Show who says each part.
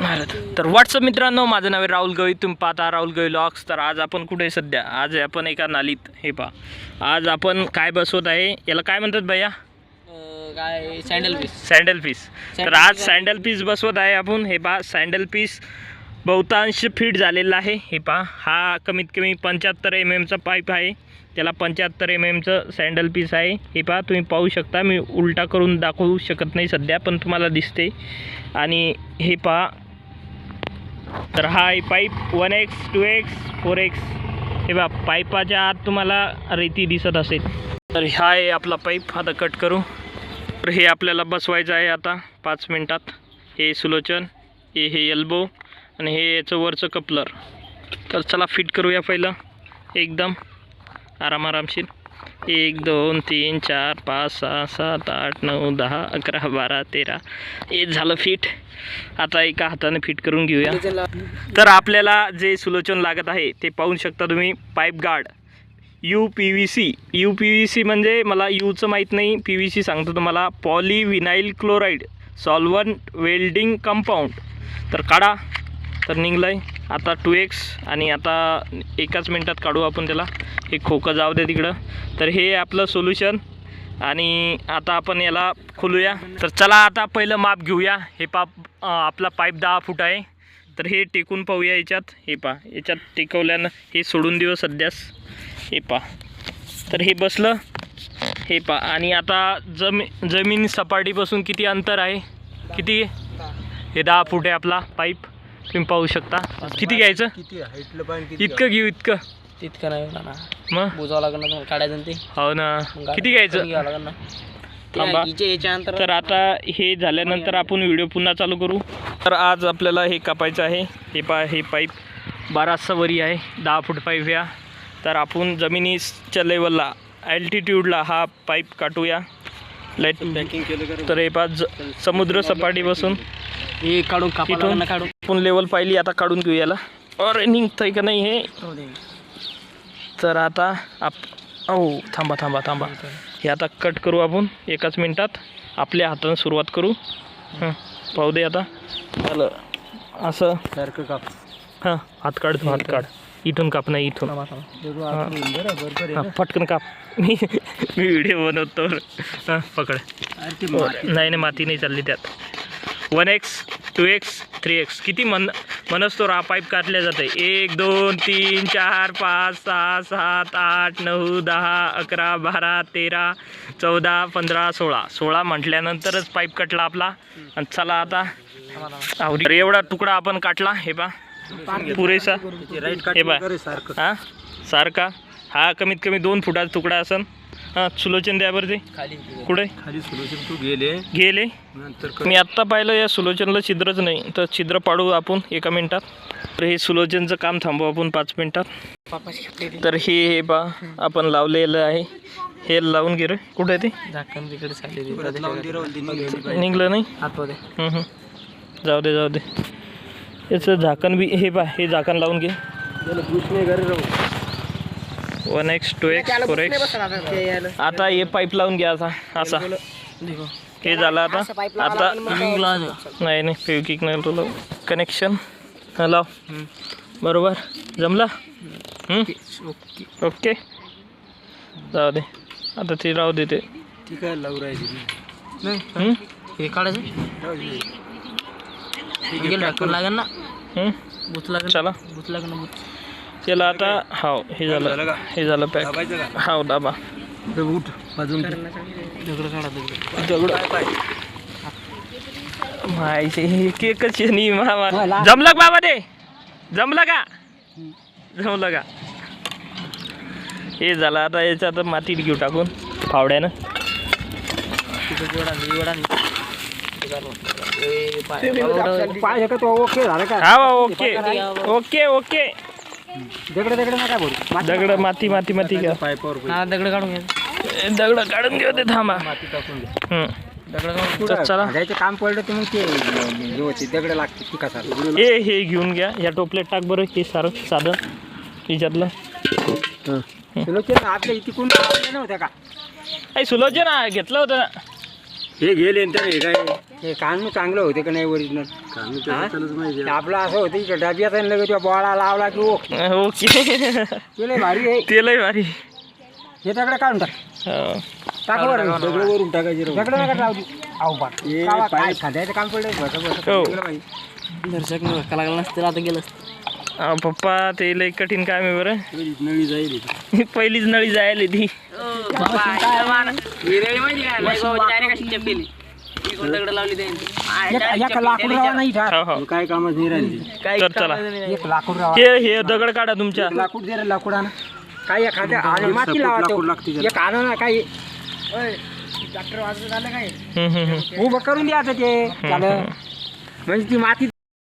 Speaker 1: भारत. तर व्हॉट्सअप मित्रांनो माझं नाव आहे राहुल गवई. तुम्ही पाहता राहुल गवई लॉक्स तर आज आपण कुठे सध्या? आज आपण एका नालीत हे पहा. आज आपण काय बसवत आहे? याला काय म्हणतात भैया?
Speaker 2: काय सँडल पीस
Speaker 1: सँडल पीस तर आज सँडल पीस बसवत आहे आपण. हे पहा सँडल पीस बहुतांश फिट झालेला आहे. हे पहा हा कमीत कमी पंच्याहत्तर एम एमचा पाईप आहे. त्याला पंच्याहत्तर एम एमचं सँडल पीस आहे. हे पहा तुम्ही पाहू शकता. मी उलटा करून दाखवू शकत नाही सध्या पण तुम्हाला दिसते. आणि हे पहा तर हा आहे pipe one X two X four X. हे बा पाईपाच्या आत तुम्हाला रेती दिसत असेल. तर हा आहे आपला पाईप आता कट करू. तर हे आपल्याला बसवायचं आहे आता पाच मिनटात. हे सुलोचन हे हे एल्बो आणि हे याचं वरचं कपलर. तर चला फिट करूया पहिलं. एकदम आराम आरामशीर. एक दोन तीन चार पाच सहा सात आठ नऊ दहा अकरा बारा तेरा. एक झालं फिट आता एका हाताने फिट करून घेऊया. तर आपल्याला जे सुलोचन लागत आहे ते पाहू शकता तुम्ही. Pipe guard U P V C U P V C म्हणजे मला यूचं माहीत नाही. पी व्ही सी सांगतो तुम्हाला. Polyvinyl chloride solvent welding compound तर काढा. तर निघलं आहे आता टू एक्स आणि आता एकाच मिनटात काढू आपण त्याला. हे खोकं जाऊ दे तिकडं. तर हे आपलं सोल्युशन आणि आता आपण याला खोलूया. तर चला आता पहिलं माप घेऊया. हे पाप आपला पाईप दहा फूट आहे. तर हे टेकून पाहूया याच्यात. हे पा याच्यात टेकवल्यानं हे सोडून देऊ सध्यास. हे पा. तर हे बसलं. हे पा. आणि आता जमी जमीन सपाटीपासून किती अंतर आहे? किती? हे दहा फूट आहे आपला पाईप तुम्ही पाहू शकता. किती घ्यायचं?
Speaker 3: किती हाईटलं पाणी किती
Speaker 1: इतकं घेऊ इतकं.
Speaker 2: तितकं नाही होणार ना.
Speaker 1: मग?
Speaker 2: बुजावं तुम्हाला काढायचं ना ते.
Speaker 1: हो ना. किती घ्यायचं?
Speaker 2: घ्यावं लागेल ना.
Speaker 1: थांबा.
Speaker 2: ते हिचे- याच्या अंतर
Speaker 1: तर आता हे झाल्यानंतर आपण व्हिडिओ पुन्हा चालू करू. तर आज आपल्याला हे कापायचं आहे. हे पा हे पाईप बाराचा वरी आहे. दहा फूट पाईप या. तर आपण जमिनीच्या लेवलला ॲल्टिट्यूडला हा पाईप काटूया.
Speaker 3: लाइट केलं
Speaker 1: तर हे पा ज समुद्र सपाटीपासून
Speaker 2: हे काढून काढून.
Speaker 1: आपण लेवल पाहिली आता काढून घेऊ याला. अरे निघतंय का नाही हे? तर आता आप ओ थांबा थांबा थांबा. हे आता कट करू आपण एकाच मिनटात. आपल्या हातानं सुरुवात करू. हं, पाहू दे आता. झालं असं
Speaker 3: सारखं काप.
Speaker 1: हां हात काढ तू हात काढ. इथून काप नाही इथून.
Speaker 3: आहे
Speaker 1: हां? पटकन काप. मी मी व्हिडिओ बनवतो. हां पकड. नाही नाही माती नाही चालली त्यात. One X two X three X. किती मन मनस्तोर हा पाईप काटल्या जाते एक दोन तीन चार पाच सहा सात आठ नऊ दहा अकरा बारा तेरा चौदा पंधरा सोळा. सोळा म्हटल्यानंतरच पाईप कटला आपला. आणि चला आता. एवढा तुकडा आपण काटला. हे पा पुरेसा. हे
Speaker 3: सारखं.
Speaker 1: हा? सारखा. हा कमीत कमी दोन फुटाचा तुकडा असन. हां सुलोचन द्या बरं ते.
Speaker 2: खाली
Speaker 1: कुठे?
Speaker 3: खाली सोल्युशन तू गेले.
Speaker 1: गेले.
Speaker 3: नंतर.
Speaker 1: मी आत्ता पाहिलं या सुलोचनला छिद्रच नाही. तर छिद्र पाडू आपण एका मिनिटात. तर हे सुलोचनचं काम थांबवू आपण पाच मिनिटात. तर हे हे बा आपण लावलेलं आहे. हे लावून गे रे. कुठे आहे ते?
Speaker 2: झाकण तिकडे
Speaker 3: निघाली
Speaker 1: नाही? हं, हं. जाऊ दे जाऊ दे. याचं झाकण बी हे बा हे झाकण लावून घे
Speaker 3: त्याला पुश नाही करे राहू
Speaker 1: one X two X four X. आता? हे पाईप लावून घ्या असा. असा
Speaker 2: देखो.
Speaker 1: हे झालं आता. आता. नाही नाही फेविकिक नाही तुला. कनेक्शन. लाव. बरोबर. जमला?
Speaker 2: ओके.
Speaker 1: ओके. जाऊ दे. आता ते राहू दे ते
Speaker 3: ती काय लावू राहिली?
Speaker 2: नाही.
Speaker 1: हं?
Speaker 2: काढायचं? लागेल ना?
Speaker 1: हं?
Speaker 2: बुच लागेल.
Speaker 1: चला.
Speaker 2: बुच लागेल ना बुच
Speaker 1: त्याला आता हाव हे
Speaker 3: झालं?
Speaker 1: हे झालं पॅक हाव दाबा.
Speaker 3: तर उठ ठेव.
Speaker 2: दगड काढा
Speaker 1: माहिती हे केकच आहे नी मामा. जमलं का बाबा ते? जमलं का? जमलं का? हे झालं आता याच्यात मातीत घेऊ टाकून फावड्यानं. हा ओके. Okay okay.
Speaker 3: दगड दगड नका भरू.
Speaker 1: दगड माती माती माती घ्या.
Speaker 3: पायपावर
Speaker 2: हा दगड काढून घ्या.
Speaker 1: दगड काढून घेऊ ते थांबा.
Speaker 3: माती टाकून
Speaker 1: हं.
Speaker 2: दगड
Speaker 1: चला
Speaker 3: घालायचं काम पडलं तर मग ते हे होते दगड लागते पिकासाठी
Speaker 1: हे हे घेऊन घ्या. या टोपल्यात टाक बरं हे सारं साधं. हिच्यातलं
Speaker 3: आपल्या इथे कोण नव्हत्या का?
Speaker 1: सुलोचन घेतलं होतं ना.
Speaker 3: हे गेले तर हे काय? हे कान चांगलं होते का नाही ओरिजिनल आपलं असं होतं की डब्यात आहे ना लगेच बोळा लावला की ओके.
Speaker 1: ओके.
Speaker 3: ते लय भारी आहे.
Speaker 1: ते लय भारी.
Speaker 3: हे दगड काढून टाक.
Speaker 1: हो.
Speaker 3: टाक वरून. दगड वरून टाकायचे दगड नका लावू दे. अहो बा कावा, काय खांद्याचं काम पडलं बसं बसं
Speaker 1: हो.
Speaker 2: दर्शक कला लागला नसतं आता गेलं
Speaker 1: अहो, पप्पा ते लय कठीण काम आहे बरं.
Speaker 3: नळी जाईल
Speaker 1: पहिलीच नळी जायला ती.
Speaker 3: एक- एक लाकूड रावा नाही.
Speaker 1: हो हो.
Speaker 3: काय कामच नाही राहिली.
Speaker 1: तर चला
Speaker 3: एक लाकूड रावा
Speaker 1: हे हे दगड काढा तुमच्या.
Speaker 3: लाकूड दे रे लाकूड आणा. काय एखाद्या आणि माती लावा तो. एक आणा ना काही. ओय, डॉक्टर वाजत झालं काय?
Speaker 1: हम्म, हम्म, हम्म.
Speaker 3: उभं करून द्यायचं ते. झालं म्हणजे ती माती